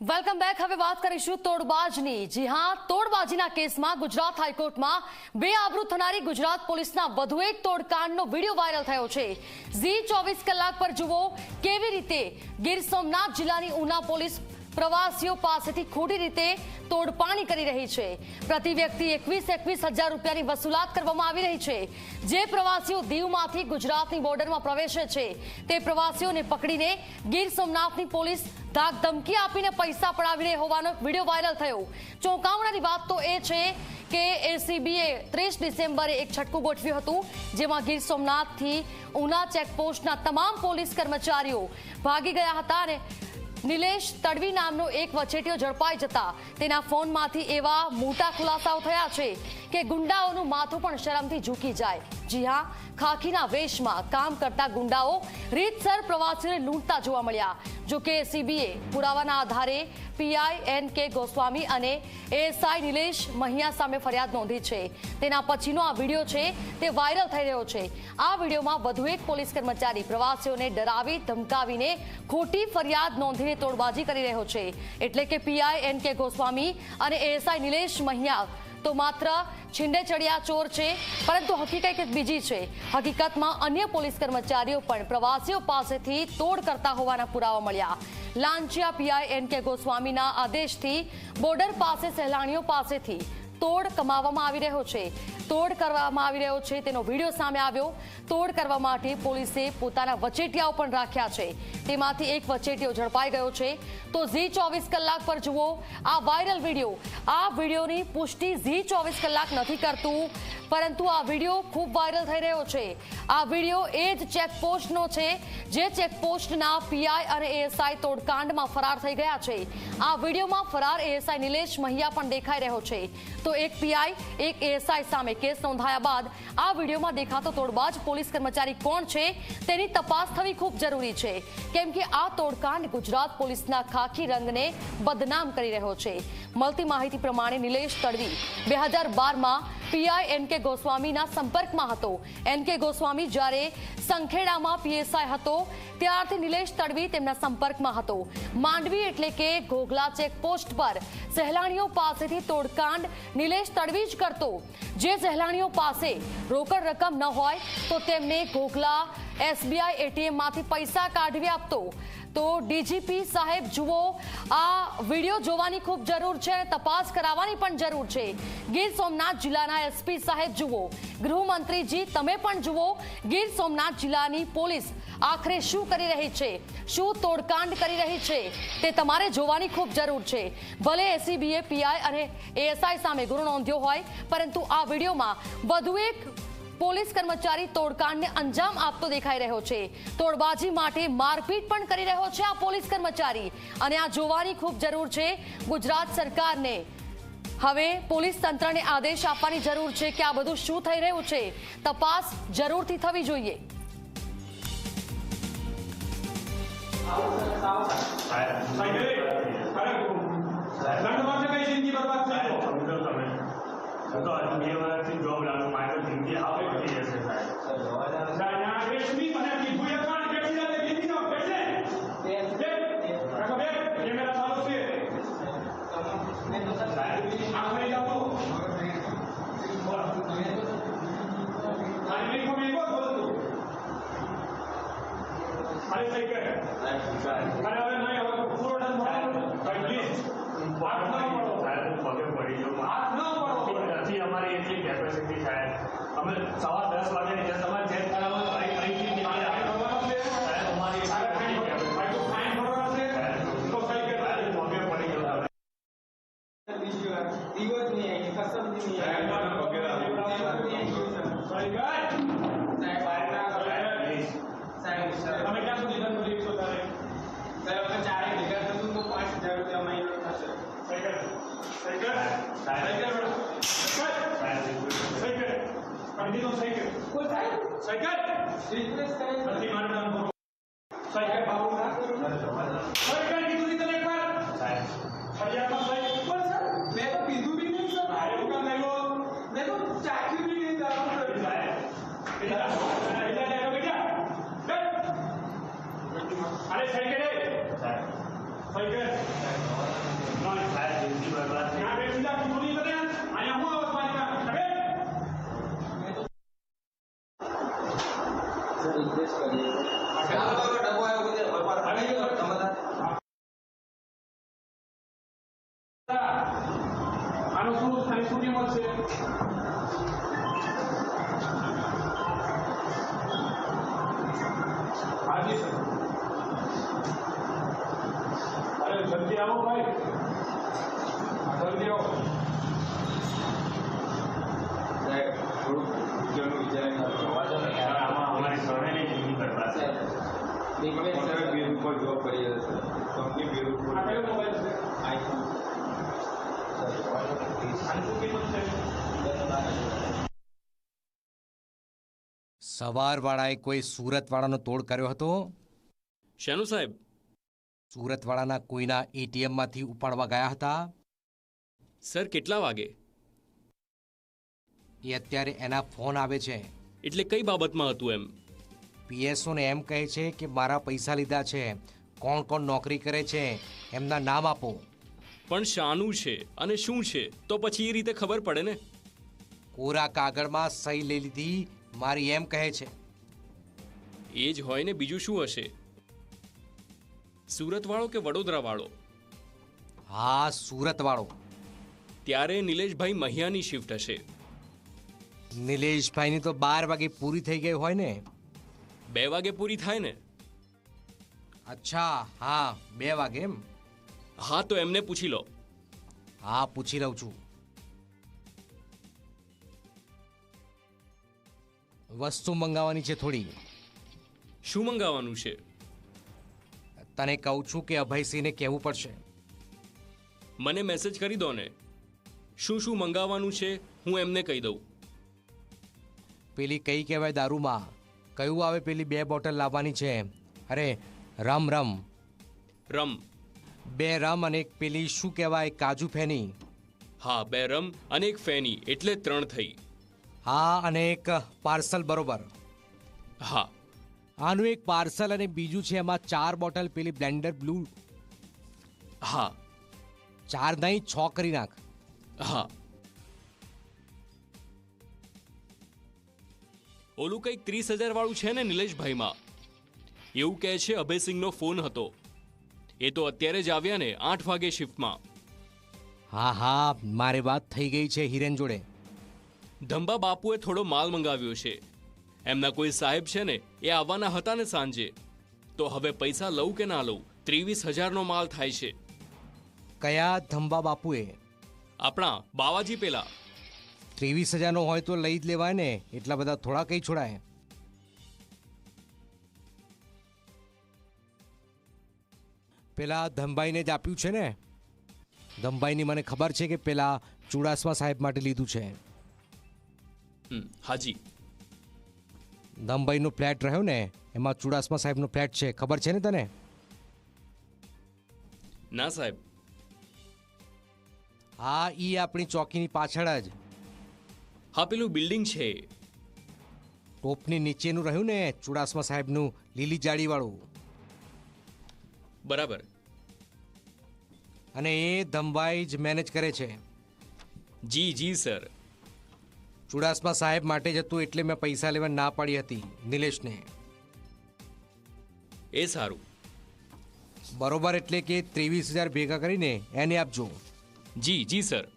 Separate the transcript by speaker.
Speaker 1: Welcome back હવે વાત કરીશું તોડબાજની. જી હા, તોડબાજીના કેસમાં ગુજરાત હાઈકોર્ટમાં બે આબરૂ થનારી ગુજરાત પોલીસના વધુ એક તોડકાંડનો વીડિયો વાયરલ થયો છે. ઝી ચોવીસ કલાક પર જુઓ કેવી રીતે ગીર સોમનાથ જિલ્લાની ઉના પોલીસ પ્રવાસીઓ પાસેથી ખોટી રીતે તોડપાણી કરી રહી છે. પ્રતિ વ્યક્તિ એકવીસ એકવીસ હજાર રૂપિયાની વસૂલાત કરવામાં આવી રહી છે. જે પ્રવાસીઓ દીવમાંથી ગુજરાતની બોર્ડરમાં પ્રવેશે છે, તે પ્રવાસીઓને પકડીને ગીર સોમનાથની પોલીસ ધાક ધમકી આપીને પૈસા પડાવી રહી હોવાનો વીડિયો વાયરલ થયો. ચોંકાવનારી વાત તો એ છે કે એસીબીએ ત્રીસ ડિસેમ્બરે એક છટકું ગોઠવ્યું હતું, જેમાં ગીર સોમનાથથી ઉના ચેકપોસ્ટના તમામ પોલીસ કર્મચારીઓ ભાગી ગયા હતા અને નિલેશ તડવી નામનો એક વચેટીઓ ઝડપાઈ જતા તેના ફોનમાંથી એવા મોટા ખુલાસાઓ થયા છે કે ગુંડાઓનું માથું પણ શરમથી ઝૂકી જાય. જી હા, ખાખીના વેશમાં કામ કરતા ગુંડાઓ રીતસર પ્રવાસીઓને લૂંટતા જોવા મળ્યા. જોકે સીબીએ પુરાવાના આધારે પીઆઈ એન કે ગોસ્વામી અને એએસઆઈ નિલેશ મહિયા સામે ફરિયાદ નોંધી છે. તેના પછીનો આ વીડિયો છે તે વાયરલ થઈ રહ્યો છે. આ વિડીયોમાં વધુ એક પોલીસ કર્મચારી પ્રવાસીઓને ડરાવી, ધમકાવીને ખોટી ફરિયાદ નોંધીને તોડબાજી કરી રહ્યો છે. એટલે કે પીઆઈ એન કે ગોસ્વામી અને એએસઆઈ નિલેશ મહિયા તો માત્ર છીંડે ચડિયા ચોર છે, પરંતુ હકીકત બીજી છે. હકીકતમાં અન્ય પોલીસ કર્મચારીઓ પણ પ્રવાસીઓ પાસેથી તોડ કરતા હોવાના પુરાવા મળ્યા. લાંચિયા પીઆઈ એન કે ગોસ્વામીના આદેશથી બોર્ડર પાસે સહેલાણીઓ પાસેથી તોડ કમાવામાં આવી રહ્યો છે. તોડ કરવામાં આવી રહ્યો છે. તેનો વીડિયો સામે આવ્યો. તોડ કરવા માટે પોલીસે પોતાના વચેટિયાઓ પણ રાખ્યા છે. તેમાંથી એક વચેટિયો ઝડપાઈ ગયો છે. તો ઝી ચોવીસ કલાક પર જુઓ, આ વાયરલ વીડિયો. આ વિડીયોની પુષ્ટિ ઝી ચોવીસ કલાક નથી કરતું, પરંતુ આ વીડિયો ખૂબ વાયરલ થઈ રહ્યો છે. આ વીડિયો એ જ ચેકપોસ્ટનો છે, જે ચેકપોસ્ટના પીઆઈ અને એએસઆઈ તોડકાંડમાં ફરાર થઈ ગયા છે. આ વિડીયોમાં ફરાર એએસઆઈ નિલેશ મહિયા પણ દેખાઈ રહ્યો છે. તો એક પીઆઈ એક એએસઆઈ સામે કેસ નોંધાયા બાદ આ વિડીયોમાં દેખાતો તોડબાજ પોલીસ કર્મચારી કોણ છે તેની તપાસ થવી ખૂબ જરૂરી છે. કેમ કે આ તોડકાંડ ગુજરાત પોલીસના ખાખી રંગને બદનામ કરી રહ્યો છે. મળતી માહિતી પ્રમાણે નિલેશ તડવી, બે હજાર બારમાં પીઆઈ એન કે ગોસ્વામીના સંપર્કમાં હતો. એન કે ગોસ્વામી જ્યારે સંખેડામાં પીએસઆઈ હતો, ત્યારથી નિલેશ તડવી તેમના સંપર્કમાં હતો. માંડવી એટલે કે ઘોઘલા ચેકપોસ્ટ પર સહેલાણીઓ પાસેથી તોડકાંડ નિલેશ તડવી જ કરતો. જે સહેલાણીઓ પાસે રોકડ રકમ ન હોય, તો તેમને ઘોઘલા એસબીઆઈ એટીએમમાંથી પૈસા કાઢવી આપતો. તો ડીજીપી સાહેબ, જુઓ, આ વીડિયો જોવાની ખૂબ જરૂર છે, તપાસ કરાવવાની પણ જરૂર છે. ગીર સોમનાથ જિલ્લાના એસપી સાહેબ, જુઓ. ગૃહમંત્રીજી, તમે પણ જુઓ, ગીર સોમનાથ જિલ્લાની પોલીસ આખરે શું કરી રહી છે? શું તોડકાંડ કરી રહી છે? તે તમારે જોવાની ખૂબ જરૂર છે. ભલે એસીબીએ, પીઆઈ અને એએસઆઈ સામે ગુનો નોંધ્યો હોય, પરંતુ આ વિડીયોમાં વધુ એક પોલીસ કર્મચારી તોડકાંડને અંજામ આપતો દેખાઈ રહ્યો છે. તોડબાજી માટે મારપીટ પણ કરી રહ્યો છે આ પોલીસ કર્મચારી. અને આ જોવાની ખૂબ જરૂર છે ગુજરાત સરકારને. હવે પોલીસ તંત્રને આદેશ આપવાની જરૂર છે કે આ બધું શું થઈ રહ્યું છે. તપાસ જરૂરથી થવી જોઈએ.
Speaker 2: લંડનમાં કઈ જિંદગી બરબાદ થઈ ગયો
Speaker 3: સમજો તમે હું તો હજુ બે વર્ષથી જોબ લાગુ મારી તો જિંદગી હાવ પતી જશે સાહેબ
Speaker 2: ના રેશમી મને કીધું એ કાન બેઠી રહે દીદી નો બેઠે બે રકો બે કેમેરા ચાલુ છે આમ કરી જાવ તો ખાલી નહીં ખોમી બોલ બોલ તું ખાલી સહી કર અરે હવે નહીં હવે પૂરો ડન મળો પ્લીઝ વાત ન પડો
Speaker 3: સાહેબ હું પગે પડી જાઉં
Speaker 2: હાથ ન પડો.
Speaker 3: નથી અમારી એટલી કેપેસિટી સાહેબ અમે સવા દસ વાગે નીકળ્યા તમારે ચેક કરાવો તો અહીં અહીંથી નીકળ્યા. સાહેબ અમારી એટલી capacity છે.
Speaker 2: તો સહી કર
Speaker 3: સાહેબ હું પગે પડી જાઉં તમે
Speaker 4: દિવસ નહીં આવી કસમ નહીં આવી બહારના કરો.
Speaker 3: Please.
Speaker 4: સાહેબ સાહેબ
Speaker 2: તમે ક્યાં સુધી ધંધો લીધો તારે
Speaker 4: સાહેબ અમે ચારે ભેગા થશું તો પાંચ હજાર રૂપિયા મહિનો થશે.
Speaker 3: સાહેબ,
Speaker 2: સહી કર કંટીન્યુ સહી કર
Speaker 4: કોઈ
Speaker 2: સહી કર
Speaker 4: રિક્વેસ્ટ કરે છે.
Speaker 2: નથી મારે કામ કરો સહી કર બાબુ
Speaker 4: ના કરું ના.
Speaker 2: સહી કર કીધું નહીં તને એકવાર
Speaker 3: સાહેબ
Speaker 2: ફરિયાદમાં સહી
Speaker 4: પણ સર મેં તો પીધું બી નહીં સર
Speaker 2: આ એવું કામ લાગ્યો
Speaker 4: મેં તો ચાખ્યું બી નહીં દારૂ કર્યું.
Speaker 3: સાહેબ
Speaker 2: બેટા બેટા બેટા બેટા બેટ અરે સહી કરે
Speaker 3: સાહેબ
Speaker 2: સહી કર આનું શું થાય શું કિંમત છે અરે જલ્દી આવો ભાઈ હા, જલ્દી આવો
Speaker 4: સાહેબ, થોડુંક વિચારનું વિચારીને આપજો. વાંધો નહીં.
Speaker 3: સર, આમાં અમારી સર્વેની ટીમ કરતા છે
Speaker 4: કોન્ટ્રાક્ટ બેઝ ઉપર જોબ કરીએ છીએ કંપની બેઝ ઉપર
Speaker 5: સવારવાળાએ કોઈ સુરતવાળાનો તોડ કર્યો હતો?
Speaker 6: શેનું સાહેબ?
Speaker 5: સુરતવાળાના કોઈના એટીએમમાંથી ઉપાડવા ગયા હતા?
Speaker 6: સર કેટલા વાગે?
Speaker 5: એ અત્યારે એના ફોન આવે છે.
Speaker 6: એટલે કઈ બાબતમાં હતું એમ?
Speaker 5: પીએસઓને એમ કહે છે કે મારા પૈસા લીધા છે. કોણ કોણ નોકરી કરે છે એમના નામ આપો.
Speaker 6: પણ શાનું છે અને શું છે? તો પછી એ રીતે ખબર પડે ને.
Speaker 5: કોરા કાગળમાં સહી લઈ લીધી મારી એમ કહે છે.
Speaker 6: એ જ હોય ને બીજું શું હશે? સુરતવાળો કે વડોદરાવાળો?
Speaker 5: હા સુરતવાળો.
Speaker 6: ત્યારે નિલેશભાઈ મહિયાની શિફ્ટ હશે.
Speaker 5: નિલેશભાઈની તો બાર વાગે પૂરી થઈ ગઈ હોય ને.
Speaker 6: બે વાગે પૂરી થાય ને?
Speaker 5: અચ્છા હા બે વાગે એમ.
Speaker 6: હા તો એમને પૂછી લો.
Speaker 5: હા પૂછી લઉં છું. વસ્તુ મંગાવવાની છે થોડી.
Speaker 6: શું મંગાવવાનું છે?
Speaker 5: તને કહું છું કે અભયસિંહને કહેવું પડશે.
Speaker 6: મને મેસેજ કરી દો ને. શું શું મંગાવવાનું છે હું એમને કહી દઉં.
Speaker 5: પેલી કઈ કહેવાય દારૂમાં? કયું આવે પેલી બે બોટલ લાવવાની છે? અરે રમ રમ.
Speaker 6: રમ.
Speaker 5: બે રમ અને એક પેલી શું કહેવાય કાજુ ફેની?
Speaker 6: હા બે રમ અને એક ફેની એટલે ત્રણ થઈ.
Speaker 5: હા અને એક પાર્સલ બરોબર.
Speaker 6: હા.
Speaker 5: આનું એક પાર્સલ અને બીજું છે એમાં ચાર બોટલ પેલી બ્લેન્ડર બ્લુ.
Speaker 6: હા.
Speaker 5: ચાર નહીં છ કરી નાખ.
Speaker 6: હા. ઓલું કંઈક ત્રીસ હજાર વાળું છે ને નિલેશભાઈમાં? એવું કહે છે અભયસિંહનો ફોન હતો. એ તો અત્યારે જ આવ્યા ને આઠ વાગે શિફ્ટમાં.
Speaker 5: હા હા મારે વાત થઈ ગઈ છે હિરેન જોડે.
Speaker 6: ધંબા બાપુએ થોડો માલ મંગાવ્યો છે. એમના કોઈ સાહેબ છે ને એ આવવાના હતા ને સાંજે. તો હવે પૈસા લઉં કે ના લઉં ત્રેવીસ હજારનો માલ થાય છે.
Speaker 5: કયા ધંબા બાપુએ?
Speaker 6: આપણા બાવાજી પેલા.
Speaker 5: ત્રેવીસ હજારનો હોય તો લઈ જ લેવાય ને એટલા બધા થોડા કઈ છોડાય. પેલા ધમભાઈને જ આપ્યું છે ને? ધમભાઈની મને ખબર છે કે પેલા ચુડાસમા સાહેબ માટે લીધું છે.
Speaker 6: હાજી.
Speaker 5: ધમભાઈનો ફ્લેટ રહ્યો ને એમાં ચુડાસમા સાહેબનો ફ્લેટ છે. ખબર છે ને તને?
Speaker 6: ના સાહેબ.
Speaker 5: હા એ આપણી ચોકીની પાછળ જ.
Speaker 6: હા પેલું બિલ્ડિંગ છે.
Speaker 5: ટોપની નીચેનું રહ્યું ને ચુડાસમા સાહેબનું લીલી જાળીવાળું.
Speaker 6: બરાબર.
Speaker 5: અને એ ધમભાઈ જ મેનેજ કરે છે.
Speaker 6: જી જી સર.
Speaker 5: ચુડાસમા સાહેબ માટે જતું એટલે મેં પૈસા લેવા ના પાડી હતી નિલેશને.
Speaker 6: એ સારું.
Speaker 5: બરોબર એટલે કે ત્રેવીસ હજાર ભેગા કરીને એને આપજો.
Speaker 6: જી જી સર.